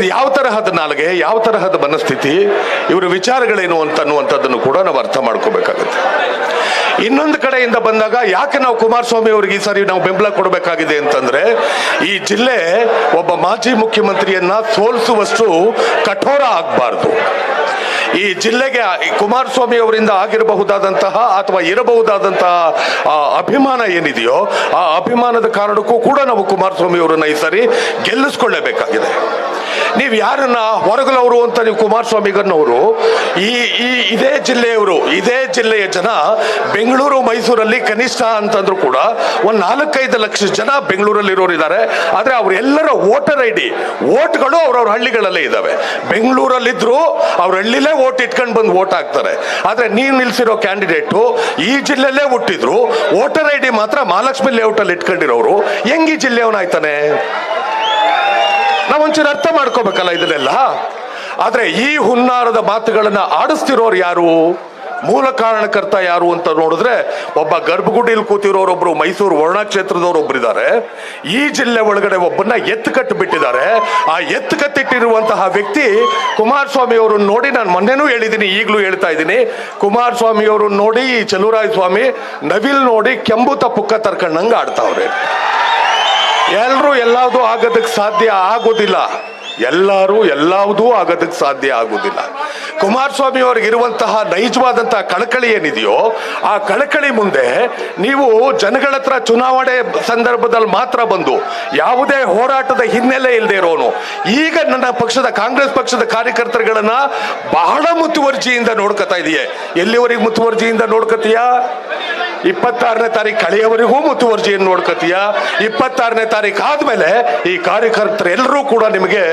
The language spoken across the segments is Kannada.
ಇವ್ರದ್ದು ಯಾವ ತರಹದ ನಾಲ್ಗೆ, ಯಾವ ತರಹದ ಮನಸ್ಥಿತಿ, ಇವರ ವಿಚಾರಗಳೇನು ಅಂತ ಅನ್ನುವಂಥದ್ದನ್ನು ಕೂಡ ನಾವು ಅರ್ಥ ಮಾಡ್ಕೋಬೇಕಾಗುತ್ತೆ. ಇನ್ನೊಂದು ಕಡೆಯಿಂದ ಬಂದಾಗ ಯಾಕೆ ನಾವು ಕುಮಾರಸ್ವಾಮಿ ಅವರಿಗೆ ಈ ಸಾರಿ ನಾವು ಬೆಂಬಲ ಕೊಡಬೇಕಾಗಿದೆ ಅಂತಂದ್ರೆ, ಈ ಜಿಲ್ಲೆ ಒಬ್ಬ ಮಾಜಿ ಮುಖ್ಯಮಂತ್ರಿಯನ್ನ ಸೋಲಿಸುವಷ್ಟು ಕಠೋರ ಆಗಬಾರ್ದು. ಈ ಜಿಲ್ಲೆಗೆ ಕುಮಾರಸ್ವಾಮಿ ಅವರಿಂದ ಆಗಿರಬಹುದಾದಂತಹ ಅಥವಾ ಇರಬಹುದಾದಂತಹ ಅಭಿಮಾನ ಏನಿದೆಯೋ ಆ ಅಭಿಮಾನದ ಕಾರಣಕ್ಕೂ ಕೂಡ ನಾವು ಕುಮಾರಸ್ವಾಮಿ ಅವರನ್ನ ಈ ಸರಿ ಗೆಲ್ಲಿಸ್ಕೊಳ್ಳೇಬೇಕಾಗಿದೆ. ನೀವು ಯಾರನ್ನ ಹೊರಗಲವರು ಅಂತ ನೀವು ಕುಮಾರಸ್ವಾಮಿಗನ್ನವರು ಈ ಈ, ಇದೇ ಜಿಲ್ಲೆಯವರು, ಇದೇ ಜಿಲ್ಲೆಯ ಜನ ಬೆಂಗಳೂರು, ಮೈಸೂರಲ್ಲಿ ಕನಿಷ್ಠ ಅಂತಂದ್ರು ಕೂಡ ಒಂದು ನಾಲ್ಕೈದು ಲಕ್ಷ ಜನ ಬೆಂಗಳೂರಲ್ಲಿರೋರು ಇದ್ದಾರೆ ಆದರೆ ಅವರೆಲ್ಲರ ವೋಟರ್ ಐ ಡಿ, ವೋಟ್ಗಳು ಅವ್ರವ್ರ ಹಳ್ಳಿಗಳಲ್ಲೇ ಇದ್ದಾವೆ. ಬೆಂಗಳೂರಲ್ಲಿದ್ದರೂ ಅವ್ರ ಹಳ್ಳಿಲೇ ವೋಟ್ ಇಟ್ಕೊಂಡು ಬಂದು ವೋಟ್ ಹಾಕ್ತಾರೆ. ಆದರೆ ನೀವು ನಿಲ್ಸಿರೋ ಕ್ಯಾಂಡಿಡೇಟು ಈ ಜಿಲ್ಲೆಯಲ್ಲೇ ಹುಟ್ಟಿದ್ರು, ವೋಟರ್ ಐ ಡಿ ಮಾತ್ರ ಮಹಾಲಕ್ಷ್ಮಿ ಲೇಔಟಲ್ಲಿ ಇಟ್ಕೊಂಡಿರೋರು, ಹೆಂಗ್ ಈ ಜಿಲ್ಲೆಯವನಾಯ್ತಾನೆ ನಾವೊಂಚೂರು ಅರ್ಥ ಮಾಡ್ಕೋಬೇಕಲ್ಲ ಇದನ್ನೆಲ್ಲ. ಆದರೆ ಈ ಹುನ್ನಾರದ ಮಾತುಗಳನ್ನು ಆಡಿಸ್ತಿರೋರು ಯಾರು? ಮೂಲ ಕಾರಣಕರ್ತ ಯಾರು ಅಂತ ನೋಡಿದ್ರೆ ಒಬ್ಬ ಗರ್ಭಗುಡಿಯಲ್ಲಿ ಕೂತಿರೋರೊಬ್ರು ಮೈಸೂರು ವರ್ಣ ಕ್ಷೇತ್ರದವರೊಬ್ರು ಇದ್ದಾರೆ ಈ ಜಿಲ್ಲೆ ಒಳಗಡೆ ಒಬ್ಬನ್ನ ಎತ್ತು ಕಟ್ಟು ಬಿಟ್ಟಿದ್ದಾರೆ. ಆ ಎತ್ತು ಕತ್ತಿಟ್ಟಿರುವಂತಹ ವ್ಯಕ್ತಿ ಕುಮಾರಸ್ವಾಮಿ ಅವರನ್ನು ನೋಡಿ ನಾನು ಮೊನ್ನೆನೂ ಹೇಳಿದ್ದೀನಿ ಈಗಲೂ ಹೇಳ್ತಾ ಇದ್ದೀನಿ. ಕುಮಾರಸ್ವಾಮಿ ಅವರನ್ನು ನೋಡಿ, ಈ ಚಲುವರಾಯ ಸ್ವಾಮಿ ನವಿಲ್ ನೋಡಿ ಕೆಂಬುತ ಪುಕ್ಕ ತರ್ಕೊಂಡಂಗೆ ಆಡ್ತಾವ್ರೆ. ಎಲ್ಲರೂ ಎಲ್ಲಾವುದು ಆಗೋದಕ್ಕೆ ಸಾಧ್ಯ ಆಗೋದಿಲ್ಲ. ಎಲ್ಲರೂ ಎಲ್ಲಾವುದೂ ಆಗೋದಕ್ಕೆ ಸಾಧ್ಯ ಆಗುವುದಿಲ್ಲ ಕುಮಾರಸ್ವಾಮಿ ಅವ್ರಿಗೆ ಇರುವಂತಹ ನೈಜವಾದಂತಹ ಕಳಕಳಿ ಏನಿದೆಯೋ, ಆ ಕಳಕಳಿ ಮುಂದೆ ನೀವು ಜನಗಳ ಹತ್ರ ಚುನಾವಣೆ ಸಂದರ್ಭದಲ್ಲಿ ಮಾತ್ರ ಬಂದು ಯಾವುದೇ ಹೋರಾಟದ ಹಿನ್ನೆಲೆ ಇಲ್ಲದೆ ಇರೋನು, ಈಗ ನನ್ನ ಪಕ್ಷದ ಕಾಂಗ್ರೆಸ್ ಪಕ್ಷದ ಕಾರ್ಯಕರ್ತರುಗಳನ್ನ ಬಹಳ ಮುತುವರ್ಜಿಯಿಂದ ನೋಡ್ಕೊತಾ ಇದೆಯೇ. ಎಲ್ಲಿವರೆಗೆ ಮುತುವರ್ಜಿಯಿಂದ ನೋಡ್ಕೊತೀಯಾ? ಇಪ್ಪತ್ತಾರನೇ ತಾರೀಕು ಕಳೆಯವರೆಗೂ ಮುತುವರ್ಜಿಯನ್ನು ನೋಡ್ಕತೀಯ? ಇಪ್ಪತ್ತಾರನೇ ತಾರೀಕು ಆದ್ಮೇಲೆ ಈ ಕಾರ್ಯಕರ್ತರೆಲ್ಲರೂ ಕೂಡ ನಿಮಗೆ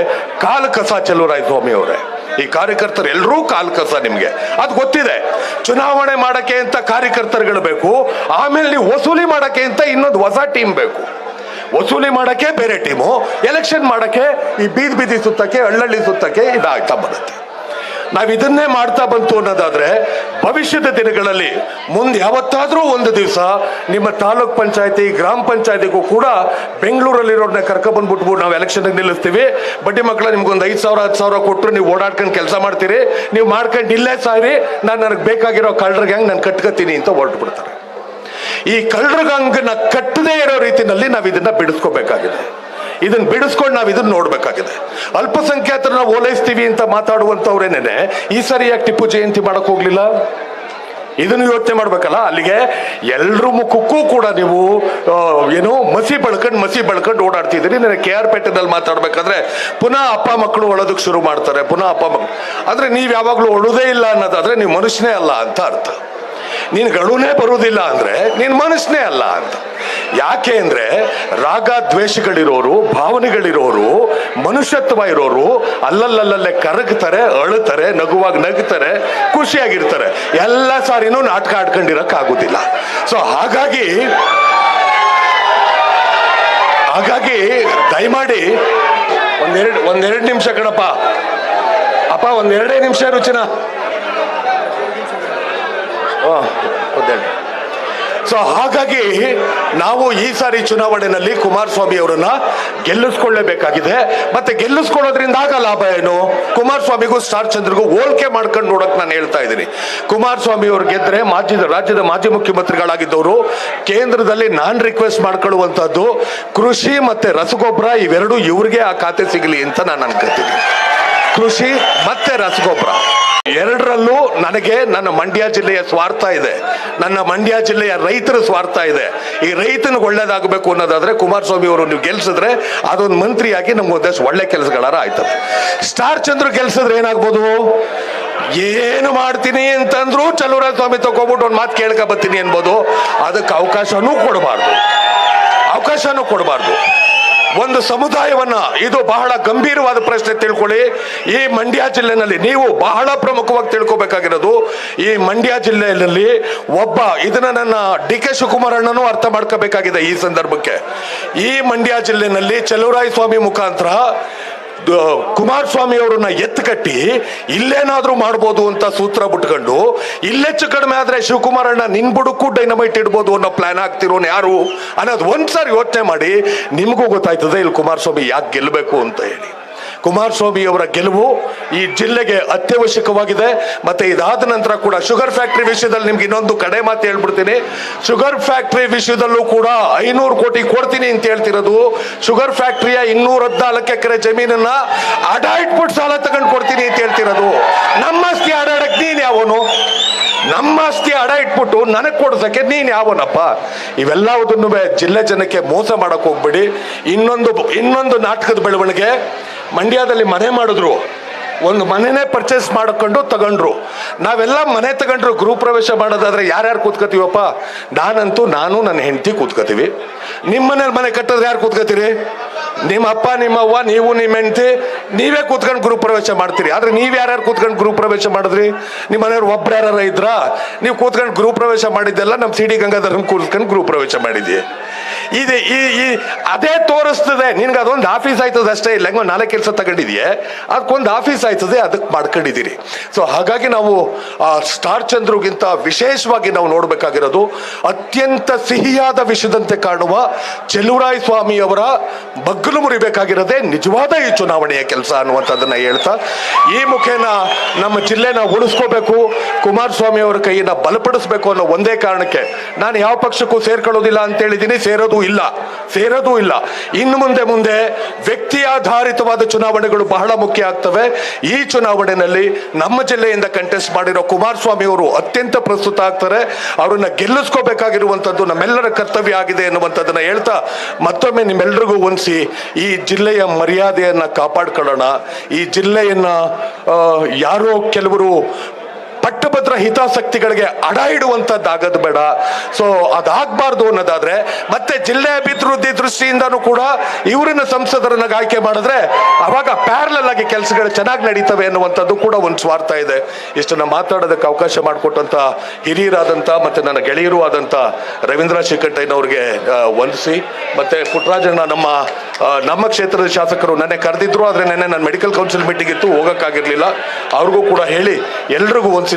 ಕಾಲ ಕಸ ಚೆಲುವರಾಯ ಸ್ವಾಮಿ ಅವರೇ. ಈ ಕಾರ್ಯಕರ್ತರು ಎಲ್ಲರೂ ಕಾಲು ಕಸ ನಿಮಗೆ. ಅದು ಗೊತ್ತಿದೆ. ಚುನಾವಣೆ ಮಾಡಕ್ಕೆ ಅಂತ ಕಾರ್ಯಕರ್ತರುಗಳು ಬೇಕು, ಆಮೇಲೆ ನೀವು ವಸೂಲಿ ಮಾಡಕ್ಕೆ ಅಂತ ಇನ್ನೊಂದು ಹೊಸ ಟೀಮ್ ಬೇಕು. ವಸೂಲಿ ಮಾಡಕ್ಕೆ ಬೇರೆ ಟೀಮು, ಎಲೆಕ್ಷನ್ ಮಾಡಕ್ಕೆ ಈ ಬೀದಿ ಬೀದಿ ಸುತ್ತಕ್ಕೆ, ಹಳ್ಳಳ್ಳಿ ಸುತ್ತಕ್ಕೆ ಇದಾಗ್ತಾ ಬರುತ್ತೆ ನಾವು ಇದನ್ನೇ ಮಾಡ್ತಾ ಬಂತು ಅನ್ನೋದಾದ್ರೆ ಭವಿಷ್ಯದ ದಿನಗಳಲ್ಲಿ ಮುಂದೆ ಯಾವತ್ತಾದರೂ ಒಂದು ದಿವಸ ನಿಮ್ಮ ತಾಲೂಕ್ ಪಂಚಾಯತಿ, ಗ್ರಾಮ ಪಂಚಾಯತಿಗೂ ಕೂಡ ಬೆಂಗಳೂರಲ್ಲಿರೋರ್ನ ಕರ್ಕೊಬಂದ್ಬಿಟ್ಬಿಟ್ಟು ನಾವು ಎಲೆಕ್ಷನ್ ನಿಲ್ಲಿಸ್ತೀವಿ. ಬಡ್ಡಿ ಮಕ್ಕಳ ನಿಮ್ಗೊಂದು ಐದು ಸಾವಿರ, ಹತ್ತು ಸಾವಿರ ಕೊಟ್ಟರು ನೀವು ಓಡಾಡ್ಕೊಂಡು ಕೆಲಸ ಮಾಡ್ತೀರಿ. ನೀವು ಮಾಡ್ಕೊಂಡು ಇಲ್ಲೇ ಸಾರಿ ನಾನು ನನಗೆ ಬೇಕಾಗಿರೋ ಕಳ್ಳರ ಗ್ಯಾಂಗ್ ನಾನು ಕಟ್ಕೋತೀನಿ ಅಂತ ಹೊರಟು ಬಿಡ್ತಾರೆ ಈ ಕಳ್ಳರ ಗ್ಯಾಂಗ್ನ ಕಟ್ಟದೇ ಇರೋ ರೀತಿಯಲ್ಲಿ ನಾವು ಇದನ್ನ ಬಿಡಿಸ್ಕೋಬೇಕಾಗಿದೆ. ಇದನ್ನ ಬಿಡಿಸ್ಕೊಂಡು ನಾವು ಇದನ್ನ ನೋಡ್ಬೇಕಾಗಿದೆ. ಅಲ್ಪಸಂಖ್ಯಾತರನ್ನ ಓಲೈಸ್ತೀವಿ ಅಂತ ಮಾತಾಡುವಂತವ್ರೇನೇನೆ, ಈ ಸರಿ ಯಾಕೆ ಟಿಪ್ಪು ಜಯಂತಿ ಮಾಡಕ್ ಹೋಗ್ಲಿಲ್ಲ? ಇದನ್ನು ಯೋಚನೆ ಮಾಡ್ಬೇಕಲ್ಲ, ಅಲ್ಲಿಗೆ ಎಲ್ರ ಮುಖಕ್ಕೂ ಕೂಡ ನೀವು ಏನು ಮಸಿ ಬಳ್ಕೊಂಡು ಮಸಿ ಬಳ್ಕೊಂಡು ಓಡಾಡ್ತಿದ್ದೀರಿ. ನನಗೆ ಕೆ ಆರ್ ಪೇಟೆನಲ್ಲಿ ಮಾತಾಡ್ಬೇಕಾದ್ರೆ ಪುನಃ ಅಪ್ಪ ಮಕ್ಕಳು ಒಳೋದಕ್ಕೆ ಶುರು ಮಾಡ್ತಾರೆ, ಪುನಃ ಅಪ್ಪ ಮಕ್ಕಳು ಆದರೆ ನೀವು ಯಾವಾಗಲೂ ಒಳುದೇ ಇಲ್ಲ ಅನ್ನೋದಾದ್ರೆ ನೀವು ಮನುಷ್ಯನೇ ಅಲ್ಲ ಅಂತ ಅರ್ಥ. ನೀನು ಗಳುನೇ ಬರುವುದಿಲ್ಲ ಅಂದ್ರೆ ನೀನು ಮನುಷ್ಯನೇ ಅಲ್ಲ ಅಂತ. ಯಾಕೆ ಅಂದ್ರೆ ರಾಗ ದ್ವೇಷಗಳಿರೋರು, ಭಾವನೆಗಳಿರೋರು, ಮನುಷ್ಯತ್ವ ಇರೋರು ಅಲ್ಲಲ್ಲಲ್ಲಲ್ಲೇ ಕರಗ್ತಾರೆ, ಅಳುತ್ತಾರೆ, ನಗುವಾಗಿ ನಗ್ತಾರೆ, ಖುಷಿಯಾಗಿರ್ತಾರೆ. ಎಲ್ಲ ಸಾರಿನೂ ನಾಟಕ ಆಡ್ಕೊಂಡಿರಕ್ ಆಗುದಿಲ್ಲ ಸೊ ಹಾಗಾಗಿ ಹಾಗಾಗಿ ದಯಮಾಡಿ ಒಂದೆರಡು ಒಂದೆರಡು ನಿಮಿಷ ಕಣಪ್ಪ. ಅಪ್ಪ, ಒಂದೆರಡೇ ನಿಮಿಷ ರುಚಿನ. ಸೊ ಹಾಗಾಗಿ ನಾವು ಈ ಸಾರಿ ಚುನಾವಣೆಯಲ್ಲಿ ಕುಮಾರಸ್ವಾಮಿ ಅವರನ್ನ ಗೆಲ್ಲಿಸ್ಕೊಳ್ಳೇಬೇಕಾಗಿದೆ. ಮತ್ತೆ ಗೆಲ್ಲಿಸ್ಕೊಳ್ಳೋದ್ರಿಂದ ಆಗ ಲಾಭ ಏನು? ಕುಮಾರಸ್ವಾಮಿಗೂ, ಸ್ಟಾರ್ ಚಂದ್ರಿಗೂ ಹೋಲ್ಕೆ ಮಾಡ್ಕೊಂಡು ನೋಡಕ್ ನಾನು ಹೇಳ್ತಾ ಇದ್ದೀನಿ. ಕುಮಾರಸ್ವಾಮಿ ಅವರು ಗೆದ್ರೆ ಮಾಜಿ, ರಾಜ್ಯದ ಮಾಜಿ ಮುಖ್ಯಮಂತ್ರಿಗಳಾಗಿದ್ದವರು, ಕೇಂದ್ರದಲ್ಲಿ ನಾನ್ ರಿಕ್ವೆಸ್ಟ್ ಮಾಡ್ಕೊಳ್ಳುವಂಥದ್ದು ಕೃಷಿ ಮತ್ತೆ ರಸಗೊಬ್ಬರ, ಇವೆರಡು ಇವ್ರಿಗೆ ಆ ಖಾತೆ ಸಿಗಲಿ ಅಂತ ನಾನು ಅನ್ಕೋತೀನಿ. ಕೃಷಿ ಮತ್ತೆ ರಸಗೊಬ್ಬರ. ಎರಡರಲ್ಲೂ ನನಗೆ ನನ್ನ ಮಂಡ್ಯ ಜಿಲ್ಲೆಯ ಸ್ವಾರ್ಥ ಇದೆ. ನನ್ನ ಮಂಡ್ಯ ಜಿಲ್ಲೆಯ ರೈತರ ಸ್ವಾರ್ಥ ಇದೆ. ಈ ರೈತನಿಗೆ ಒಳ್ಳೇದಾಗಬೇಕು ಅನ್ನೋದಾದ್ರೆ ಕುಮಾರಸ್ವಾಮಿ ಅವರು ನೀವು ಗೆಲ್ಸಿದ್ರೆ ಅದೊಂದು ಮಂತ್ರಿಯಾಗಿ ನಮ್ಗೆ ಒಂದಷ್ಟು ಒಳ್ಳೆ ಕೆಲಸಗಳಾರ ಆಯ್ತದೆ. ಸ್ಟಾರ್ ಚಂದ್ರ ಗೆಲ್ಸಿದ್ರೆ ಏನಾಗ್ಬೋದು? ಏನು ಮಾಡ್ತೀನಿ ಅಂತಂದ್ರು ಚಲುವರಾಜ ಸ್ವಾಮಿ ತಗೋಬಿಟ್ಟು ಒಂದು ಮಾತು ಕೇಳ್ಕೊ ಬರ್ತೀನಿ ಅನ್ಬೋದು. ಅದಕ್ಕೆ ಅವಕಾಶನೂ ಕೊಡಬಾರ್ದು. ಅವಕಾಶನೂ ಕೊಡಬಾರ್ದು. ಒಂದು ಸಮುದಾಯವನ್ನ ಇದು ಬಹಳ ಗಂಭೀರವಾದ ಪ್ರಶ್ನೆ ತಿಳ್ಕೊಳ್ಳಿ. ಈ ಮಂಡ್ಯ ಜಿಲ್ಲೆನಲ್ಲಿ ನೀವು ಬಹಳ ಪ್ರಮುಖವಾಗಿ ತಿಳ್ಕೊಬೇಕಾಗಿರೋದು ಈ ಮಂಡ್ಯ ಜಿಲ್ಲೆಯಲ್ಲಿ ಒಬ್ಬ, ಇದನ್ನ ನನ್ನ ಡಿ ಕೆ ಶಿವಕುಮಾರ್ ಅಣ್ಣನೂ ಅರ್ಥ ಮಾಡ್ಕೋಬೇಕಾಗಿದೆ ಈ ಸಂದರ್ಭಕ್ಕೆ. ಈ ಮಂಡ್ಯ ಜಿಲ್ಲೆನಲ್ಲಿ ಚಲುವರಾಯ ಸ್ವಾಮಿ ಮುಖಾಂತರ ಕುಮಾರಸ್ವಾಮಿ ಅವರನ್ನ ಎತ್ತು ಕಟ್ಟಿ ಇಲ್ಲೇನಾದ್ರೂ ಮಾಡ್ಬೋದು ಅಂತ ಸೂತ್ರ ಬಿಟ್ಕೊಂಡು, ಇಲ್ಲೆಚ್ಚು ಕಡಿಮೆ ಆದ್ರೆ ಶಿವಕುಮಾರಣ್ಣ ನಿನ್ ಬುಡಕ್ಕೂ ಡೈನಮೈಟ್ ಇಡ್ಬೋದು ಅನ್ನೋ ಪ್ಲಾನ್ ಆಗ್ತಿರೋನ್ ಯಾರು? ಅನ್ನೋದು ಒಂದ್ಸಾರಿ ಯೋಚನೆ ಮಾಡಿ ನಿಮಗೂ ಗೊತ್ತಾಯ್ತದೆ ಇಲ್ಲಿ ಕುಮಾರಸ್ವಾಮಿ ಯಾಕೆ ಗೆಲ್ಲಬೇಕು ಅಂತ ಹೇಳಿ. ಕುಮಾರಸ್ವಾಮಿ ಅವರ ಗೆಲುವು ಈ ಜಿಲ್ಲೆಗೆ ಅತ್ಯವಶ್ಯಕವಾಗಿದೆ. ಮತ್ತೆ ಇದಾದ ನಂತರ ಕೂಡ ಶುಗರ್ ಫ್ಯಾಕ್ಟರಿ ವಿಷಯದಲ್ಲಿ ನಿಮ್ಗೆ ಇನ್ನೊಂದು ಕಡೆ ಮಾತು ಹೇಳ್ಬಿಡ್ತೀನಿ. ಶುಗರ್ ಫ್ಯಾಕ್ಟರಿ ವಿಷಯದಲ್ಲೂ ಕೂಡ ಐನೂರು ಕೋಟಿ ಕೊಡ್ತೀನಿ ಅಂತ ಹೇಳ್ತಿರೋದು. ಶುಗರ್ ಫ್ಯಾಕ್ಟರಿಯ ಇನ್ನೂರ ಹದಿನಾಲ್ಕು ಎಕರೆ ಜಮೀನನ್ನ ಅಡ ಇಟ್ಬಿಟ್ಟು ಸಾಲ ತಗೊಂಡು ಕೊಡ್ತೀನಿ ಅಂತ ಹೇಳ್ತಿರೋದು. ನಮ್ಮ ಆಸ್ತಿ ಆಡಾಡಕ್ ನೀನ್ ಯಾವನು? ನಮ್ಮ ಆಸ್ತಿ ಅಡ ಇಟ್ಬಿಟ್ಟು ನನಗೆ ಕೊಡ್ಸಕ್ಕೆ ನೀನ್ ಯಾವನಪ್ಪ? ಇವೆಲ್ಲವುದನ್ನು ಜಿಲ್ಲೆ ಜನಕ್ಕೆ ಮೋಸ ಮಾಡಕ್ ಹೋಗ್ಬೇಡಿ. ಇನ್ನೊಂದು ಇನ್ನೊಂದು ನಾಟಕದ ಬೆಳವಣಿಗೆ. ಮಂಡ್ಯದಲ್ಲಿ ಮನೆ ಮಾಡಿದ್ರು. ಒಂದು ಮನೆನೇ ಪರ್ಚೇಸ್ ಮಾಡ್ಕೊಂಡು ತಗೊಂಡ್ರು. ನಾವೆಲ್ಲ ಮನೆ ತಗೊಂಡ್ರು, ಗೃಹ ಪ್ರವೇಶ ಮಾಡೋದಾದ್ರೆ ಯಾರ್ಯಾರು ಕೂತ್ಕೋತೀವಪ್ಪ ನಾನಂತೂ ನಾನು, ನನ್ನ ಹೆಂಡತಿ ಕೂತ್ಕೋತೀವಿ ನಿಮ್ಮ ಮನೇಲಿ ಮನೆ ಕಟ್ಟಿದ್ರೆ ಯಾರು ಕೂತ್ಕೋತೀರಿ ನಿಮ್ಮ ಅಪ್ಪ, ನಿಮ್ಮ ಅವ್ವ, ನೀವು ನಿಮ್ಮ ಹೆಂಡತಿ, ನೀವೇ ಕೂತ್ಕೊಂಡು ಗೃಹ ಪ್ರವೇಶ ಮಾಡ್ತೀರಿ. ಆದರೆ ನೀವು ಯಾರ್ಯಾರು ಕೂತ್ಕೊಂಡು ಗೃಹ ಪ್ರವೇಶ ಮಾಡಿದ್ರಿ? ನಿಮ್ಮ ಮನೆಯವ್ರು ಒಬ್ರು ಯಾರು ಇದ್ರಾ? ನೀವು ಕೂತ್ಕೊಂಡು ಗೃಹ ಪ್ರವೇಶ ಮಾಡಿದ್ದೆಲ್ಲ ನಮ್ಮ ಸಿ ಡಿ ಕೂತ್ಕೊಂಡು ಗೃಹ ಪ್ರವೇಶ ಮಾಡಿದ್ವಿ ಇದೆ, ಈ ಈ, ಅದೇ ತೋರಿಸ್ತದೆ. ನಿನ್ಗೆ ಅದೊಂದು ಆಫೀಸ್ ಆಯ್ತದೆ ಅಷ್ಟೇ. ಇಲ್ಲ, ಹೆಂಗೋ ನಾಲ್ಕು ಕೆಲಸ ತಗೊಂಡಿದ್ಯೆ. ಅದಕ್ಕೊಂದು ಆಫೀಸ್ ಆಯ್ತದೆ, ಅದಕ್ಕೆ ಮಾಡ್ಕೊಂಡಿದ್ದೀರಿ ಸೊ ಹಾಗಾಗಿ ನಾವು, ಆ, ಸ್ಟಾರ್ ಚಂದ್ರುಗಿಂತ ವಿಶೇಷವಾಗಿ ನಾವು ನೋಡಬೇಕಾಗಿರೋದು, ಅತ್ಯಂತ ಸಿಹಿಯಾದ ವಿಷಯದಂತೆ ಕಾಣುವ ಸ್ವಾಮಿ ಅವರ ಬಗ್ಗಲು ಮುರಿಬೇಕಾಗಿರೋದೇ ನಿಜವಾದ ಈ ಚುನಾವಣೆಯ ಕೆಲಸ ಅನ್ನುವಂಥದ್ದನ್ನು ಹೇಳ್ತಾ, ಈ ಮುಖೇನ ನಮ್ಮ ಜಿಲ್ಲೆನ ಉಳಿಸ್ಕೋಬೇಕು ಕುಮಾರಸ್ವಾಮಿ ಅವರ ಕೈಯನ್ನ ಬಲಪಡಿಸಬೇಕು ಅನ್ನೋ ಒಂದೇ ಕಾರಣಕ್ಕೆ ನಾನು ಯಾವ ಪಕ್ಷಕ್ಕೂ ಸೇರ್ಕೊಳ್ಳೋದಿಲ್ಲ ಅಂತ ಹೇಳಿದ್ದೀನಿ. ಸೇರೋದು ಇಲ್ಲ ಸೇರೋದು ಇಲ್ಲ. ಇನ್ನು ಮುಂದೆ ಮುಂದೆ ವ್ಯಕ್ತಿ ಆಧಾರಿತವಾದ ಚುನಾವಣೆಗಳು ಬಹಳ ಮುಖ್ಯ ಆಗ್ತವೆ. ಈ ಚುನಾವಣೆಯಲ್ಲಿ ನಮ್ಮ ಜಿಲ್ಲೆಯಿಂದ ಕಂಟೆಸ್ಟ್ ಮಾಡಿರೋ ಕುಮಾರಸ್ವಾಮಿ ಅವರು ಅತ್ಯಂತ ಪ್ರಸ್ತುತ ಆಗ್ತಾರೆ. ಅವರನ್ನ ಗೆಲ್ಲಿಸ್ಕೋಬೇಕಾಗಿರುವಂಥದ್ದು ನಮ್ಮೆಲ್ಲರ ಕರ್ತವ್ಯ ಆಗಿದೆ ಎನ್ನುವಂಥದ್ದನ್ನ ಹೇಳ್ತಾ ಮತ್ತೊಮ್ಮೆ ನಿಮ್ಮೆಲ್ಲರಿಗೂ ಒಂದಿಸಿ ಈ ಜಿಲ್ಲೆಯ ಮರ್ಯಾದೆಯನ್ನು ಕಾಪಾಡ್ಕೊಳ್ಳೋಣ. ಈ ಜಿಲ್ಲೆಯನ್ನ ಯಾರೋ ಕೆಲವರು ಪಟ್ಟಭದ್ರ ಹಿತಾಸಕ್ತಿಗಳಿಗೆ ಅಡ ಇಡುವಂತದ್ದಾಗದು ಬೇಡ. ಸೊ ಅದಾಗಬಾರ್ದು ಅನ್ನೋದಾದ್ರೆ, ಮತ್ತೆ ಜಿಲ್ಲೆ ಅಭಿವೃದ್ಧಿ ದೃಷ್ಟಿಯಿಂದನೂ ಕೂಡ ಇವರನ್ನ ಸಂಸದರನ್ನ ಆಯ್ಕೆ ಮಾಡಿದ್ರೆ ಅವಾಗ ಪ್ಯಾರಲಲ್ ಆಗಿ ಕೆಲಸಗಳು ಚೆನ್ನಾಗಿ ನಡೀತವೆ ಅನ್ನುವಂಥದ್ದು ಕೂಡ ಒಂದು ಸ್ವಾರ್ಥ ಇದೆ. ಇಷ್ಟನ್ನ ಮಾತಾಡೋದಕ್ಕೆ ಅವಕಾಶ ಮಾಡಿಕೊಟ್ಟಂತ ಹಿರಿಯರಾದಂಥ ಮತ್ತೆ ನನ್ನ ಗೆಳೆಯರು ಆದಂಥ ರವೀಂದ್ರ ಶಿಕಟ್ಟಯ್ಯನವ್ರಿಗೆ ವಂದಿಸಿ. ಮತ್ತೆ ಪುಟ್ಟರಾಜಣ್ಣ ನಮ್ಮ ನಮ್ಮ ಕ್ಷೇತ್ರದ ಶಾಸಕರು ನನ್ನ ಕರೆದಿದ್ರು, ಆದ್ರೆ ನೆನ್ನೆ ನಾನು ಮೆಡಿಕಲ್ ಕೌನ್ಸಿಲ್ ಮೀಟಿಂಗ್ ಇತ್ತು, ಹೋಗಕ್ಕಾಗಿರ್ಲಿಲ್ಲ. ಅವ್ರಿಗೂ ಕೂಡ ಹೇಳಿ, ಎಲ್ರಿಗೂ ಒಂದ್ಸಿ